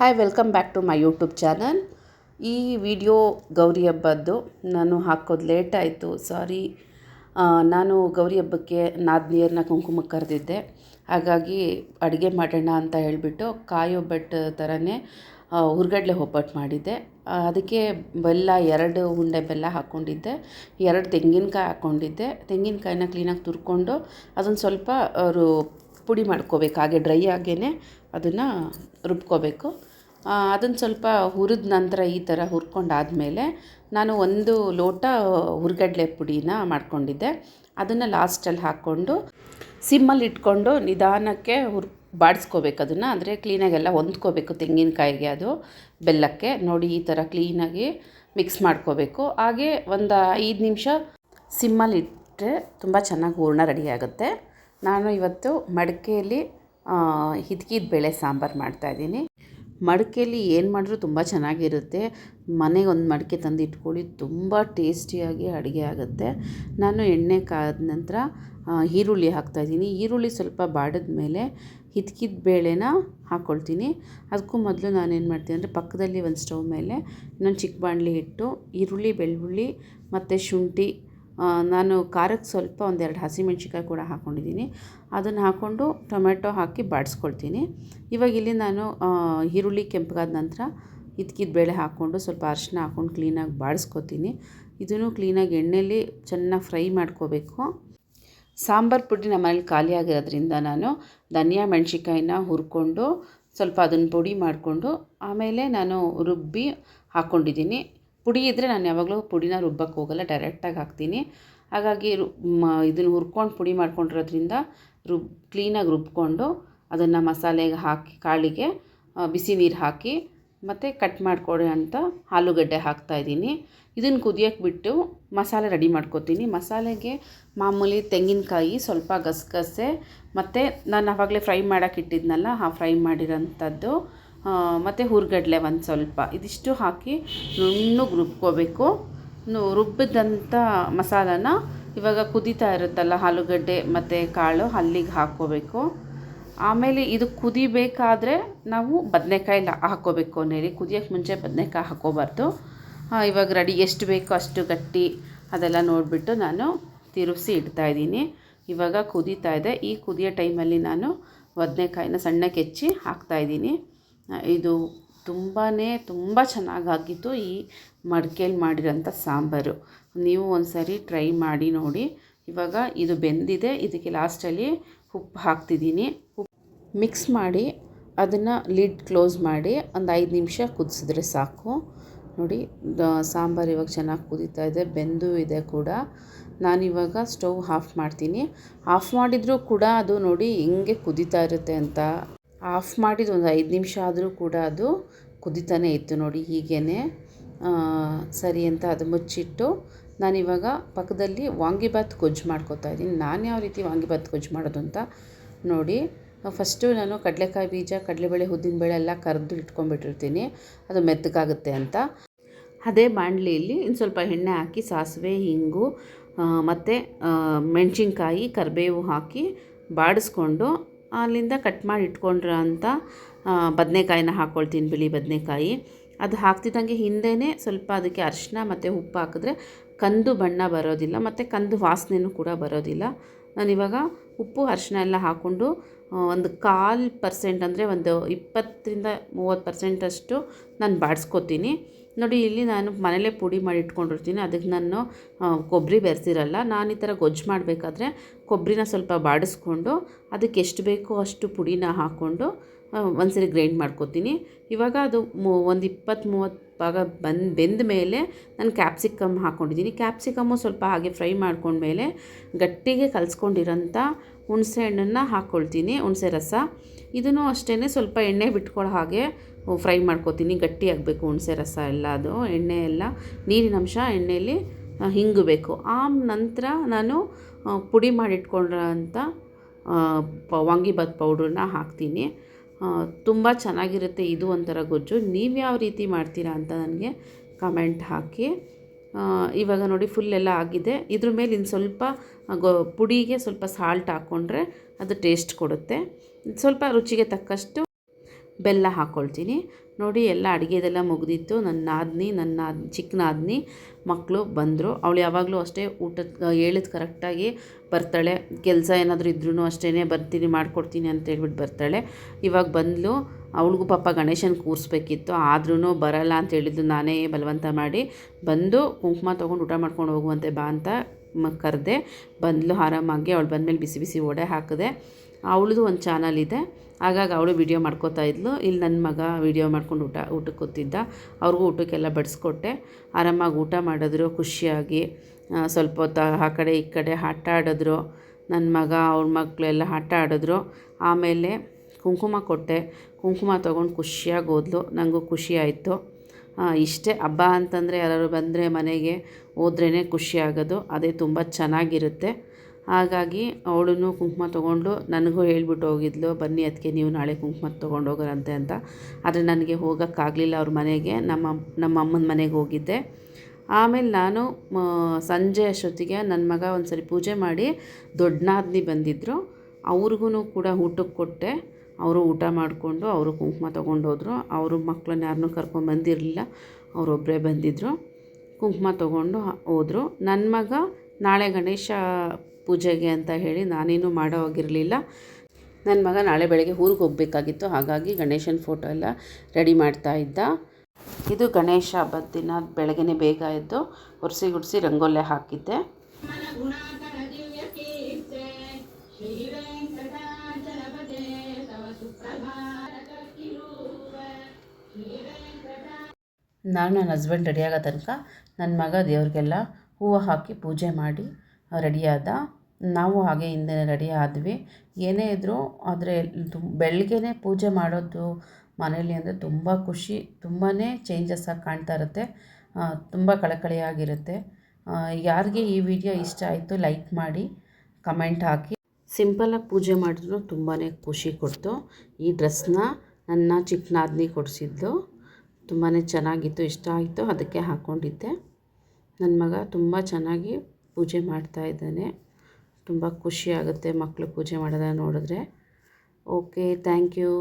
Hi welcome back to my YouTube channel ಈ video Gauri ಹಬ್ಬದ್ದು ನಾನು ಹಾಕೋದು ಲೇಟ್ ಆಯಿತು. ಸಾರಿ ನಾನು ಗೌರಿ ಹಬ್ಬಕ್ಕೆ ನಾದಿನಿಯರನ್ನ ಕುಂಕುಮಕ್ಕೆ ಕರೆದಿದ್ದೆ. ಹಾಗಾಗಿ ಅಡುಗೆ ಮಾಡೋಣ ಅಂತ ಹೇಳಿಬಿಟ್ಟು ಕಾಯಿ ಒಬ್ಬಟ್ಟು ಥರನೇ ಹುರ್ಗಡ್ಲೆ ಒಬ್ಬಟ್ಟು ಮಾಡಿದ್ದೆ. ಅದಕ್ಕೆ ಬೆಲ್ಲ, ಎರಡು ಉಂಡೆ ಬೆಲ್ಲ ಹಾಕ್ಕೊಂಡಿದ್ದೆ. ಎರಡು ತೆಂಗಿನಕಾಯಿ ಹಾಕ್ಕೊಂಡಿದ್ದೆ. ತೆಂಗಿನಕಾಯಿನ ಕ್ಲೀನಾಗಿ ತುರ್ಕೊಂಡು ಅದನ್ನು ಸ್ವಲ್ಪ ಅವರು ಪುಡಿ ಮಾಡ್ಕೋಬೇಕು. ಹಾಗೆ ಡ್ರೈ ಆಗೇ ಅದನ್ನು ರುಬ್ಕೋಬೇಕು. ಅದನ್ನು ಸ್ವಲ್ಪ ಹುರಿದ ನಂತರ ಈ ಥರ ಹುರ್ಕೊಂಡಾದಮೇಲೆ ನಾನು ಒಂದು ಲೋಟ ಹುರ್ಗಡ್ಲೆ ಪುಡಿನ ಮಾಡ್ಕೊಂಡಿದ್ದೆ. ಅದನ್ನು ಲಾಸ್ಟಲ್ಲಿ ಹಾಕ್ಕೊಂಡು ಸಿಮ್ಮಲ್ಲಿ ಇಟ್ಕೊಂಡು ನಿಧಾನಕ್ಕೆ ಹುರ್, ಬಾಡಿಸ್ಕೋಬೇಕು ಅದನ್ನು. ಅಂದರೆ ಕ್ಲೀನಾಗೆಲ್ಲ ಹೊಂದ್ಕೋಬೇಕು ತೆಂಗಿನಕಾಯಿಗೆ ಅದು, ಬೆಲ್ಲಕ್ಕೆ. ನೋಡಿ ಈ ಥರ ಕ್ಲೀನಾಗಿ ಮಿಕ್ಸ್ ಮಾಡ್ಕೋಬೇಕು. ಹಾಗೆ ಒಂದು ಐದು ನಿಮಿಷ ಸಿಮ್ಮಲ್ಲಿ ಇಟ್ಟರೆ ತುಂಬ ಚೆನ್ನಾಗಿ ಹೂರ್ಣ ರೆಡಿ ಆಗುತ್ತೆ. ನಾನು ಇವತ್ತು ಮಡಿಕೆಯಲ್ಲಿ ಹಿದ್ಕಿದ ಬೇಳೆ ಸಾಂಬಾರು ಮಾಡ್ತಾಯಿದ್ದೀನಿ ಮಡಿಕೆಯಲ್ಲಿ ಏನು ಮಾಡಿದ್ರೂ ತುಂಬ ಚೆನ್ನಾಗಿರುತ್ತೆ. ಮನೆಗೆ ಒಂದು ಮಡಿಕೆ ತಂದು ಇಟ್ಕೊಳ್ಳಿ ತುಂಬ ಟೇಸ್ಟಿಯಾಗಿ ಅಡುಗೆ ಆಗುತ್ತೆ. ನಾನು ಎಣ್ಣೆ ಕಾದ ನಂತರ ಈರುಳ್ಳಿ ಹಾಕ್ತಾಯಿದ್ದೀನಿ ಈರುಳ್ಳಿ ಸ್ವಲ್ಪ ಬಾಡಿದ ಮೇಲೆ ಹಿತ್ಕಿದ ಬೇಳೆನ ಹಾಕ್ಕೊಳ್ತೀನಿ ಅದಕ್ಕೂ ಮೊದಲು ನಾನೇನು ಮಾಡ್ತೀನಿ ಅಂದರೆ ಪಕ್ಕದಲ್ಲಿ ಒಂದು ಸ್ಟವ್ ಮೇಲೆ ಇನ್ನೊಂದು ಚಿಕ್ಕ ಬಾಣಲಿ ಇಟ್ಟು ಈರುಳ್ಳಿ, ಬೆಳ್ಳುಳ್ಳಿ ಮತ್ತು ಶುಂಠಿ ನಾನು ಖಾರಕ್ಕೆ ಸ್ವಲ್ಪ ಒಂದೆರಡು ಹಸಿಮೆಣ್ಸಿಕಾಯಿ ಕೂಡ ಹಾಕ್ಕೊಂಡಿದ್ದೀನಿ ಅದನ್ನು ಹಾಕ್ಕೊಂಡು ಟೊಮೆಟೊ ಹಾಕಿ ಬಾಡಿಸ್ಕೊಳ್ತೀನಿ. ಇವಾಗ ಇಲ್ಲಿ ನಾನು ಈರುಳ್ಳಿ ಕೆಂಪಗಾದ ನಂತರ ಇದ್ಕಿದ ಬೇಳೆ ಹಾಕ್ಕೊಂಡು ಸ್ವಲ್ಪ ಅರಿಶಿನ ಹಾಕ್ಕೊಂಡು ಕ್ಲೀನಾಗಿ ಬಾಡಿಸ್ಕೊತೀನಿ. ಇದನ್ನು ಕ್ಲೀನಾಗಿ ಎಣ್ಣೆಯಲ್ಲಿ ಚೆನ್ನಾಗಿ ಫ್ರೈ ಮಾಡ್ಕೋಬೇಕು. ಸಾಂಬಾರು ಪುಡಿ ನಮ್ಮ ಮನೇಲಿ ಖಾಲಿ ಆಗಿರೋದ್ರಿಂದ ನಾನು ಧನಿಯಾ ಮೆಣಸಿಕಾಯಿನ ಹುರ್ಕೊಂಡು ಸ್ವಲ್ಪ ಅದನ್ನು ಪುಡಿ ಮಾಡಿಕೊಂಡು ಆಮೇಲೆ ನಾನು ರುಬ್ಬಿ ಹಾಕ್ಕೊಂಡಿದ್ದೀನಿ ಪುಡಿ ಇದ್ದರೆ ನಾನು ಯಾವಾಗಲೂ ಪುಡಿನ ರುಬ್ಬಕ್ಕೆ ಹೋಗಲ್ಲ ಡೈರೆಕ್ಟಾಗಿ ಹಾಕ್ತೀನಿ. ಹಾಗಾಗಿ ರು, ಮ, ಇದನ್ನು ಹುರ್ಕೊಂಡು ಪುಡಿ ಮಾಡ್ಕೊಂಡಿರೋದ್ರಿಂದ ರುಬ್ ಕ್ಲೀನಾಗಿ ರುಬ್ಬಿಕೊಂಡು ಅದನ್ನು ಮಸಾಲೆಗೆ ಹಾಕಿ, ಕಾಳಿಗೆ ಬಿಸಿ ನೀರು ಹಾಕಿ ಮತ್ತು ಕಟ್ ಮಾಡಿಕೊಡಿ ಅಂತ ಆಲೂಗಡ್ಡೆ ಹಾಕ್ತಾಯಿದ್ದೀನಿ ಇದನ್ನು ಕುದಿಯೋಕ್ಕೆ ಬಿಟ್ಟು ಮಸಾಲೆ ರೆಡಿ ಮಾಡ್ಕೊತೀನಿ. ಮಸಾಲೆಗೆ ಮಾಮೂಲಿ ತೆಂಗಿನಕಾಯಿ ಸ್ವಲ್ಪ ಗಸಗಸೆ ಮತ್ತು ನಾನು ಆವಾಗಲೇ ಫ್ರೈ ಮಾಡೋಕ್ಕಿಟ್ಟಿದ್ನಲ್ಲ ಆ ಫ್ರೈ ಮಾಡಿರೋಂಥದ್ದು ಮತ್ತು ಹುರ್ಗಡ್ಲೆ ಒಂದು ಸ್ವಲ್ಪ. ಇದಿಷ್ಟು ಹಾಕಿ ನುಣ್ಣಗೆ ರುಬ್ಕೋಬೇಕು. ರುಬ್ಬಿದಂಥ ಮಸಾಲಾನ ಇವಾಗ ಕುದೀತಾ ಇರುತ್ತಲ್ಲ ಆಲೂಗಡ್ಡೆ ಮತ್ತು ಕಾಳು ಅಲ್ಲಿಗೆ ಹಾಕ್ಕೋಬೇಕು ಆಮೇಲೆ ಇದು ಕುದಿಬೇಕಾದ್ರೆ ನಾವು ಬದನೆಕಾಯಿ ಹಾಕ್ಕೋಬೇಕು ಅನ್ನೇಳಿ. ಕುದಿಯೋಕ್ಕೆ ಮುಂಚೆ ಬದನೆಕಾಯಿ ಹಾಕ್ಕೋಬಾರ್ದು ಇವಾಗ ರೆಡಿ ಎಷ್ಟು ಬೇಕೋ ಅಷ್ಟು ಗಟ್ಟಿ ಅದೆಲ್ಲ ನೋಡಿಬಿಟ್ಟು ನಾನು ತಿರುಗಿಸಿ ಇಡ್ತಾಯಿದ್ದೀನಿ ಇವಾಗ ಕುದೀತಾ ಇದೆ. ಈ ಕುದಿಯೋ ಟೈಮಲ್ಲಿ ನಾನು ಬದನೆಕಾಯಿನ ಸಣ್ಣಕ್ಕೆ ಹೆಚ್ಚಿ ಹಾಕ್ತಾಯಿದ್ದೀನಿ ಇದು ತುಂಬಾ ತುಂಬ ಚೆನ್ನಾಗಾಗಿತ್ತು ಈ ಮಡಿಕೇಲಿ ಮಾಡಿರೋಂಥ ಸಾಂಬಾರು. ನೀವು ಒಂದು ಸರಿ ಟ್ರೈ ಮಾಡಿ ನೋಡಿ. ಇವಾಗ ಇದು ಬೆಂದಿದೆ. ಇದಕ್ಕೆ ಲಾಸ್ಟಲ್ಲಿ ಉಪ್ಪು ಹಾಕ್ತಿದ್ದೀನಿ. ಉಪ್ಪು ಮಿಕ್ಸ್ ಮಾಡಿ ಅದನ್ನು ಲಿಡ್ ಕ್ಲೋಸ್ ಮಾಡಿ ಒಂದು ಐದು ನಿಮಿಷ ಕುದಿಸಿದ್ರೆ ಸಾಕು. ನೋಡಿ ಸಾಂಬಾರು ಇವಾಗ ಚೆನ್ನಾಗಿ ಕುದೀತಾ ಇದೆ. ಬೆಂದು ಇದೆ ಕೂಡ. ನಾನಿವಾಗ ಸ್ಟೌವ್ ಆಫ್ ಮಾಡ್ತೀನಿ. ಆಫ್ ಮಾಡಿದರೂ ಕೂಡ ಅದು ನೋಡಿ ಹೆಂಗೆ ಕುದೀತಾ ಇರುತ್ತೆ ಅಂತ ಆಫ್ ಮಾಡಿದ ಒಂದು ಐದು ನಿಮಿಷ ಆದರೂ ಕೂಡ ಅದು ಕುದಿತಾನೆ ಇತ್ತು ನೋಡಿ ಹೀಗೇ ಸರಿ ಅಂತ ಅದು ಮುಚ್ಚಿಟ್ಟು ನಾನಿವಾಗ ಪಕ್ಕದಲ್ಲಿ ವಾಂಗಿಬಾತ್ ಗೊಜ್ಜು ಮಾಡ್ಕೊತಾ ಇದ್ದೀನಿ. ನಾನು ಯಾವ ರೀತಿ ವಾಂಗಿಭಾತ್ ಗೊಜ್ಜು ಮಾಡೋದು ಅಂತ ನೋಡಿ. ಫಸ್ಟು ನಾನು ಕಡಲೆಕಾಯಿ ಬೀಜ, ಕಡಲೆಬೇಳೆ ಉದ್ದಿನಬೇಳೆ ಎಲ್ಲ ಕರೆದು ಇಟ್ಕೊಂಡ್ಬಿಟ್ಟಿರ್ತೀನಿ. ಅದು ಮೆತ್ತಗಾಗುತ್ತೆ ಅಂತ. ಅದೇ ಬಾಣಲಿಯಲ್ಲಿ ಇನ್ನು ಸ್ವಲ್ಪ ಎಣ್ಣೆ ಹಾಕಿ, ಸಾಸಿವೆ ಹಿಂಗು ಮತ್ತು ಮೆಣಸಿನ್ಕಾಯಿ, ಕರಿಬೇವು ಹಾಕಿ ಬಾಡಿಸ್ಕೊಂಡು ಅಲ್ಲಿಂದ ಕಟ್ ಮಾಡಿ ಇಟ್ಕೊಂಡ್ರ ಅಂತ ಬದನೆಕಾಯಿನ ಹಾಕ್ಕೊಳ್ತೀನಿ ಬಿಳಿ ಬದನೆಕಾಯಿ. ಅದು ಹಾಕ್ತಿದ್ದಂಗೆ ಹಿಂದೆಯೇ ಸ್ವಲ್ಪ ಅದಕ್ಕೆ ಅರಿಶಿನ ಮತ್ತು ಉಪ್ಪು ಹಾಕಿದ್ರೆ ಕಂದು ಬಣ್ಣ ಬರೋದಿಲ್ಲ, ಮತ್ತು ಕಂದು ವಾಸನೆಯೂ ಕೂಡ ಬರೋದಿಲ್ಲ. ನಾನಿವಾಗ ಉಪ್ಪು ಅರಿಶಿನ ಎಲ್ಲ ಹಾಕ್ಕೊಂಡು ಒಂದು ಕಾಲು ಪರ್ಸೆಂಟ್ ಅಂದರೆ ಒಂದು ಇಪ್ಪತ್ತರಿಂದ ಮೂವತ್ತು ಪರ್ಸೆಂಟಷ್ಟು ನಾನು ಬಾಡಿಸ್ಕೊತೀನಿ. ನೋಡಿ, ಇಲ್ಲಿ ನಾನು ಮನೇಲೇ ಪುಡಿ ಮಾಡಿ ಇಟ್ಕೊಂಡಿರ್ತೀನಿ. ಅದಕ್ಕೆ ನಾನು ಕೊಬ್ಬರಿ ಬೆರೆಸಿರಲ್ಲ. ನಾನು ಈ ಥರ ಗೊಜ್ಜು ಮಾಡಬೇಕಾದ್ರೆ ಕೊಬ್ಬರಿನ ಸ್ವಲ್ಪ ಬಾಡಿಸ್ಕೊಂಡು ಅದಕ್ಕೆ ಎಷ್ಟು ಬೇಕೋ ಅಷ್ಟು ಪುಡಿನ ಹಾಕ್ಕೊಂಡು ಒಂದ್ಸರಿ ಗ್ರೈಂಡ್ ಮಾಡ್ಕೊತೀನಿ. ಇವಾಗ ಅದು ಒಂದು ಇಪ್ಪತ್ತು ಮೂವತ್ತು ಭಾಗ ಬಂದು, ಬೆಂದ ಮೇಲೆ ನಾನು ಕ್ಯಾಪ್ಸಿಕಮ್ ಹಾಕ್ಕೊಂಡಿದ್ದೀನಿ ಕ್ಯಾಪ್ಸಿಕಮ್ಮು ಸ್ವಲ್ಪ ಹಾಗೆ ಫ್ರೈ ಮಾಡ್ಕೊಂಡ್ಮೇಲೆ ಗಟ್ಟಿಗೆ ಕಲಿಸ್ಕೊಂಡಿರೋಂಥ ಹುಣಸೆ ಹಣ್ಣನ್ನು ಹಾಕ್ಕೊಳ್ತೀನಿ ಹುಣಸೆ ರಸ. ಇದನ್ನು ಅಷ್ಟೇ ಸ್ವಲ್ಪ ಎಣ್ಣೆ ಬಿಟ್ಕೊಳ್ಳೋ ಹಾಗೆ ಫ್ರೈ ಮಾಡ್ಕೊತೀನಿ, ಗಟ್ಟಿ ಆಗಬೇಕು, ಹುಣಸೆ ರಸ ಎಲ್ಲ ಅದು, ಎಣ್ಣೆ ಎಲ್ಲ, ನೀರಿನ ಅಂಶ, ಎಣ್ಣೆಯಲ್ಲಿ ಹಿಂಗಬೇಕು. ಆ ನಂತರ ನಾನು ಪುಡಿ ಮಾಡಿಟ್ಕೊಂಡಿರೋಂಥ ಪ, ವಾಂಗಿಭಾತ್ ಪೌಡ್ರನ್ನ ಹಾಕ್ತೀನಿ. ತುಂಬ ಚೆನ್ನಾಗಿರುತ್ತೆ ಇದು ಒಂಥರ ಗೊಜ್ಜು. ನೀವು ಯಾವ ರೀತಿ ಮಾಡ್ತೀರಾ ಅಂತ ನನಗೆ ಕಮೆಂಟ್ ಹಾಕಿ. ಇವಾಗ ನೋಡಿ ಫುಲ್ ಎಲ್ಲ ಆಗಿದೆ. ಇದ್ರ ಮೇಲೆ ಇನ್ನು ಸ್ವಲ್ಪ ಗೊ, ಪುಡಿಗೆ ಸ್ವಲ್ಪ ಸಾಲ್ಟ್ ಹಾಕ್ಕೊಂಡ್ರೆ ಅದು ಟೇಸ್ಟ್ ಕೊಡುತ್ತೆ. ಸ್ವಲ್ಪ ರುಚಿಗೆ ತಕ್ಕಷ್ಟು ಬೆಲ್ಲ ಹಾಕ್ಕೊಳ್ತೀನಿ ನೋಡಿ, ಎಲ್ಲ ಅಡುಗೆದೆಲ್ಲ ಮುಗಿದಿತ್ತು. ನನ್ನ ನಾದಿನಿ, ನನ್ನ ಚಿಕ್ಕ ನಾದಿನಿ ಮಕ್ಕಳು ಬಂದರು. ಅವಳು ಯಾವಾಗಲೂ ಅಷ್ಟೇ ಊಟದ, ಹೇಳಿದ ಕರೆಕ್ಟಾಗಿ ಬರ್ತಾಳೆ. ಕೆಲಸ ಏನಾದರೂ ಇದ್ರೂ ಅಷ್ಟೇ ಬರ್ತೀನಿ, ಮಾಡಿಕೊಡ್ತೀನಿ ಅಂತ ಹೇಳ್ಬಿಟ್ಟು ಬರ್ತಾಳೆ. ಇವಾಗ ಬಂದಳು ಅವಳಿಗೂ ಪಾಪ ಗಣೇಶನ ಕೂರಿಸ್ಬೇಕಿತ್ತು. ಆದ್ರೂ ಬರಲ್ಲ ಅಂತ ಹೇಳಿದ್ದು ನಾನೇ ಬಲವಂತ ಮಾಡಿ ಬಂದು ಕುಂಕುಮ ತೊಗೊಂಡು ಊಟ ಮಾಡ್ಕೊಂಡು ಹೋಗುವಂತೆ ಬಾ ಅಂತ ಕರೆದೆ. ಬಂದಲು ಆರಾಮಾಗಿ. ಅವಳು ಬಂದಮೇಲೆ ಬಿಸಿ ಬಿಸಿ ಒಡೆ ಹಾಕಿದೆ. ಅವಳದು ಒಂದು ಚಾನಲ್ ಇದೆ. ಹಾಗಾಗಿ ಅವಳು ವಿಡಿಯೋ ಮಾಡ್ಕೋತಾ ಇದ್ಲು. ಇಲ್ಲಿ ನನ್ನ ಮಗ ವಿಡಿಯೋ ಮಾಡ್ಕೊಂಡು ಊಟ, ಊಟಕ್ಕೆ ಕೂತಿದ್ದ. ಅವ್ರಿಗೂ ಊಟಕ್ಕೆಲ್ಲ ಬಡಿಸ್ಕೊಟ್ಟೆ. ಆರಾಮಾಗಿ ಊಟ ಮಾಡಿದ್ರು, ಖುಷಿಯಾಗಿ ಸ್ವಲ್ಪ ಹೊತ್ತು ಆ ಕಡೆ ಈ ಕಡೆ ಆಟ ಆಡಿದ್ರು ನನ್ನ ಮಗ, ಅವ್ರ ಮಕ್ಕಳೆಲ್ಲ ಆಟ ಆಡಿದ್ರು ಆಮೇಲೆ ಕುಂಕುಮ ಕೊಟ್ಟೆ. ಕುಂಕುಮ ತೊಗೊಂಡು ಖುಷಿಯಾಗಿ ಹೋದ್ಲು ನನಗೂ ಖುಷಿ ಇಷ್ಟೇ ಹಬ್ಬ ಅಂತಂದರೆ ಯಾರಾದ್ರು ಬಂದರೆ ಮನೆಗೆ ಹೋದ್ರೇ ಖುಷಿಯಾಗೋದು ಅದೇ ತುಂಬ ಚೆನ್ನಾಗಿರುತ್ತೆ. ಹಾಗಾಗಿ ಅವಳೂ ಕುಂಕುಮ ತೊಗೊಂಡು ನನಗೂ ಹೇಳ್ಬಿಟ್ಟು ಹೋಗಿದ್ಲು, ಬನ್ನಿ ಅದಕ್ಕೆ ನೀವು ನಾಳೆ ಕುಂಕುಮ ತೊಗೊಂಡು ಹೋಗೋರಂತೆ ಅಂತ. ಆದರೆ ನನಗೆ ಹೋಗೋಕ್ಕಾಗಲಿಲ್ಲ ಅವ್ರ ಮನೆಗೆ, ನಮ್ಮ ನಮ್ಮ ಅಮ್ಮನ ಮನೆಗೆ ಹೋಗಿದ್ದೆ. ಆಮೇಲೆ ನಾನು ಸಂಜೆ ಅಷ್ಟೊತ್ತಿಗೆ ನನ್ನ ಮಗ ಒಂದು ಸರಿ ಪೂಜೆ ಮಾಡಿ ದೊಡ್ಡನಾದ್ನಿ ಬಂದಿದ್ದರು ಅವ್ರಿಗೂ ಕೂಡ ಊಟಕ್ಕೆ ಕೊಟ್ಟೆ. ಅವರು ಊಟ ಮಾಡಿಕೊಂಡು ಅವರು ಕುಂಕುಮ ತೊಗೊಂಡೋದ್ರು ಅವರು ಮಕ್ಕಳನ್ನ ಯಾರನ್ನೂ ಕರ್ಕೊಂಬಂದಿರಲಿಲ್ಲ ಅವರೊಬ್ಬರೇ ಬಂದಿದ್ದರು ಕುಂಕುಮ ತೊಗೊಂಡು ಹೋದರು. ನನ್ನ ಮಗ ನಾಳೆ ಗಣೇಶ ಪೂಜೆಗೆ ಅಂತ ಹೇಳಿ ನಾನೇನು ಮಾಡೋ ಹೋಗಿರಲಿಲ್ಲ. ನನ್ನ ಮಗ ನಾಳೆ ಬೆಳಗ್ಗೆ ಊರಿಗೆ ಹೋಗಬೇಕಾಗಿತ್ತು. ಹಾಗಾಗಿ ಗಣೇಶನ ಫೋಟೋ ಎಲ್ಲ ರೆಡಿ ಮಾಡ್ತಾ ಇದ್ದ. ಇದು ಗಣೇಶ ಹಬ್ಬದ ದಿನ. ಬೆಳಗ್ಗೆನೇ ಬೇಗ ಎದ್ದು ಒರೆಸಿ ಗುಡಿಸಿ ರಂಗೋಲೆ ಹಾಕಿದ್ದೆ. ನಾನು ನನ್ನ ಹಸ್ಬೆಂಡ್ ರೆಡಿಯಾಗೋ ತನಕ ನನ್ನ ಮಗ ದೇವ್ರಿಗೆಲ್ಲ ಹೂವು ಹಾಕಿ ಪೂಜೆ ಮಾಡಿ ರೆಡಿಯಾದ, ನಾವು ಹಾಗೆ ಹಿಂದೆ ರೆಡಿ ಆದ್ವಿ ಏನೇ ಇದ್ದರೂ ಆದರೆ ತುಂಬ ಬೆಳಗ್ಗೆನೇ ಪೂಜೆ ಮಾಡೋದು ಮನೇಲಿ ಅಂದರೆ ತುಂಬ ಖುಷಿ ತುಂಬಾ ಚೇಂಜಸ್ ಆಗಿ ಕಾಣ್ತಾ ಇರುತ್ತೆ. ತುಂಬ ಕಳಕಳಿಯಾಗಿರುತ್ತೆ. ಯಾರಿಗೆ ಈ ವಿಡಿಯೋ ಇಷ್ಟ ಆಯಿತು ಲೈಕ್ ಮಾಡಿ, ಕಮೆಂಟ್ ಹಾಕಿ. ಸಿಂಪಲಾಗಿ ಪೂಜೆ ಮಾಡಿದ್ರು ತುಂಬಾ ಖುಷಿ ಕೊಡ್ತು. ಈ ಡ್ರೆಸ್ನ ನನ್ನ ಚಿಕ್ಕ ನಾದಿನಿ ಕೊಡಿಸಿದ್ದು. ತುಂಬಾ ಚೆನ್ನಾಗಿತ್ತು, ಇಷ್ಟ ಆಯಿತು, ಅದಕ್ಕೆ ಹಾಕ್ಕೊಂಡಿದ್ದೆ ನನ್ನ ಮಗ ತುಂಬ ಚೆನ್ನಾಗಿ ಪೂಜೆ ಮಾಡ್ತಾ ಇದ್ದಾನೆ. ತುಂಬ ಖುಷಿ ಆಗುತ್ತೆ ಮಕ್ಕಳು ಪೂಜೆ ಮಾಡೋದನ್ನ ನೋಡಿದ್ರೆ. Okay thank you